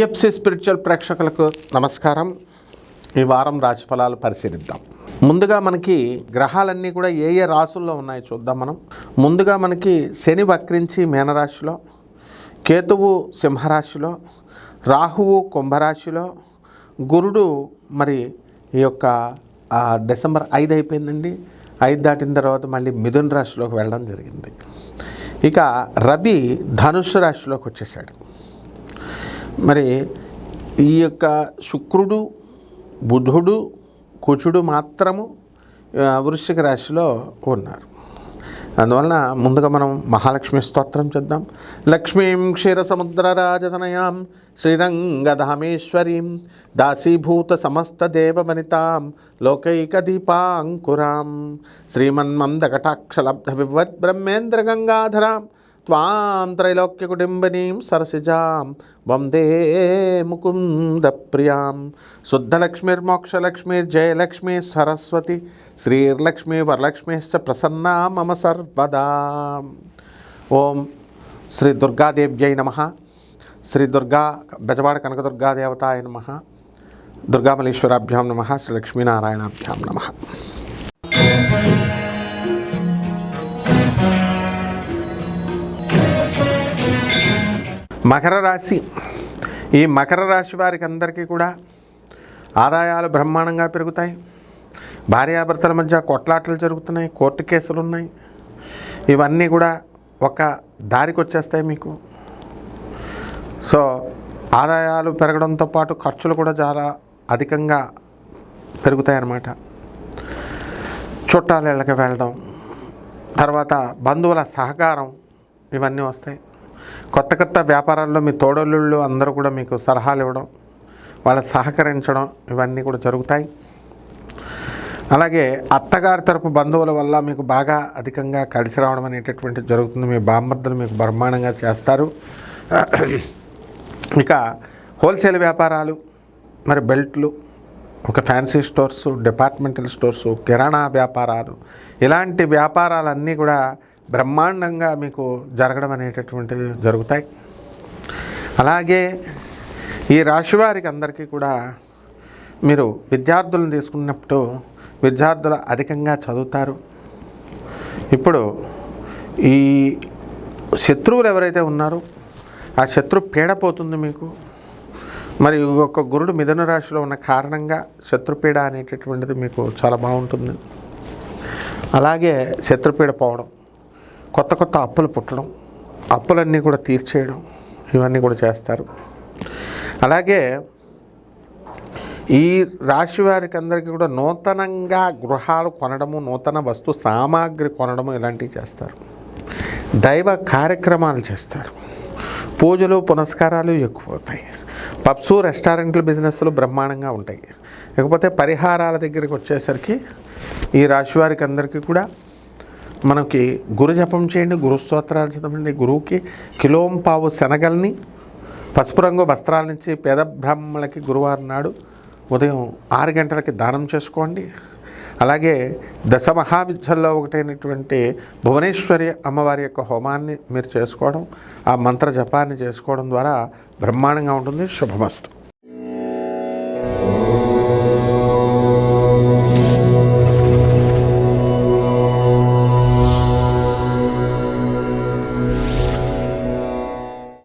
PFC spiritual ప్రేక్షకులకు నమస్కారం. ఈ వారం రాశి ఫలాలు పరిశీలిద్దాం. ముందుగా మనకి గ్రహాలన్నీ కూడా ఏ ఏ రాశుల్లో ఉన్నాయో చూద్దాం మనం. ముందుగా మనకి శని వక్రించి మీనరాశిలో కేతువు సింహరాశిలో రాహువు కుంభరాశిలో గురుడు మరి ఈ యొక్క డిసెంబర్ ఐదు అయిపోయిందండి. ఐదు దాటిన తర్వాత మళ్ళీ మిథున్ రాశిలోకి వెళ్ళడం జరిగింది. ఇక రవి ధనుసు రాశిలోకి వచ్చేసాడు. మరి ఈ యొక్క శుక్రుడు బుధుడు కుచుడు మాత్రము వృశ్చిక రాశిలో ఉన్నారు. అందువలన ముందుగా మనం మహాలక్ష్మి స్తోత్రం చేద్దాం. లక్ష్మీం క్షీరసముద్రరాజతనయాం శ్రీరంగధామేశ్వరీం దాసీభూత సమస్త దేవవనితాం లోకైకదీపాంకురాం శ్రీమన్మందకటాక్షలబ్ధ వివద్ బ్రహ్మేంద్ర గంగాధరాం త్వాం త్రైలోక్యకుటుంబినీం సరసిజాం వందే ముకుంద ప్రియాం శుద్ధలక్ష్మీర్మోక్షలక్ష్మీర్జయలక్ష్మీ సరస్వతి శ్రీర్లక్ష్మీ వరలక్ష్మీశ్చ ప్రసన్నా మమ సర్వదా ఓం శ్రీ దుర్గాదేవ్యై నమ శ్రీ దుర్గా బెజవాడ కనకదుర్గాదేవతాయ నమ దుర్గామలీశ్వరాభ్యాం నమ శ్రీ లక్ష్మీనారాయణాభ్యాం నమ మకర రాశి. ఈ మకర రాశి వారికి అందరికీ కూడా ఆదాయాలు బ్రహ్మాండంగా పెరుగుతాయి. భార్యాభర్తల మధ్య కొట్లాటలు జరుగుతున్నాయి కోర్టు కేసులు ఉన్నాయి. ఇవన్నీ కూడా ఒక దారికి వచ్చేస్తాయి మీకు. సో ఆదాయాలు పెరగడంతో పాటు ఖర్చులు కూడా చాలా అధికంగా పెరుగుతాయి అన్నమాట ఇళ్ళకి వెళ్ళడం తర్వాత బంధువుల సహకారం ఇవన్నీ వస్తాయి. కొత్త కొత్త వ్యాపారాల్లో మీ తోడళ్ళు అందరూ కూడా మీకు సలహాలు ఇవ్వడం వాళ్ళ సహకరించడం ఇవన్నీ కూడా జరుగుతాయి. అలాగే అత్తగారి తరపు బంధువుల వల్ల మీకు బాగా అధికంగా కలిసి రావడం అనేటటువంటి జరుగుతుంది. మీ బామ్మర్దులు మీకు బ్రహ్మాండంగా చేస్తారు. ఇక హోల్సేల్ వ్యాపారాలు మరి బెల్ట్లు ఒక ఫ్యాన్సీ స్టోర్స్ డిపార్ట్మెంటల్ స్టోర్స్ కిరాణా వ్యాపారాలు ఇలాంటి వ్యాపారాలన్నీ కూడా బ్రహ్మాండంగా మీకు జరగడం అనేటటువంటివి జరుగుతాయి. అలాగే ఈ రాశి వారికి అందరికీ కూడా మీరు విద్యార్థులను తీసుకున్నప్పుడు విద్యార్థులు అధికంగా చదువుతారు. ఇప్పుడు ఈ శత్రువులు ఎవరైతే ఉన్నారో ఆ శత్రు పీడ పోతుంది మీకు. మరి ఒక గురుడు మిథున రాశిలో ఉన్న కారణంగా శత్రుపీడ అనేటటువంటిది మీకు చాలా బాగుంటుంది. అలాగే శత్రుపీడ పోవడం. కొత్త కొత్త అప్పులు పుట్టడం అప్పులన్నీ కూడా తీర్చేయడం ఇవన్నీ కూడా చేస్తారు. అలాగే ఈ రాశి వారికి అందరికీ కూడా నూతనంగా గృహాలు కొనడము నూతన వస్తు సామాగ్రి కొనడము ఇలాంటివి చేస్తారు. దైవ కార్యక్రమాలు చేస్తారు. పూజలు పునస్కారాలు ఎక్కువ అవుతాయి. పప్సు రెస్టారెంట్లు బిజినెస్లు బ్రహ్మాండంగా ఉంటాయి. లేకపోతే పరిహారాల దగ్గరికి వచ్చేసరికి ఈ రాశి వారికి అందరికీ కూడా మనకి గురు జపం చేయండి గురు స్తోత్రాలు చదవండి. గురువుకి కిలోం పావు శనగల్ని పసుపు రంగు వస్త్రాల నుంచి పేద బ్రాహ్మణులకి గురువారం నాడు ఉదయం ఆరు గంటలకి దానం చేసుకోండి. అలాగే దశ మహావిద్యల్లో ఒకటైనటువంటి భువనేశ్వరి అమ్మవారి యొక్క హోమాన్ని మీరు చేసుకోవడం ఆ మంత్ర జపాన్ని చేసుకోవడం ద్వారా బ్రహ్మాండంగా ఉంటుంది. శుభమస్తు.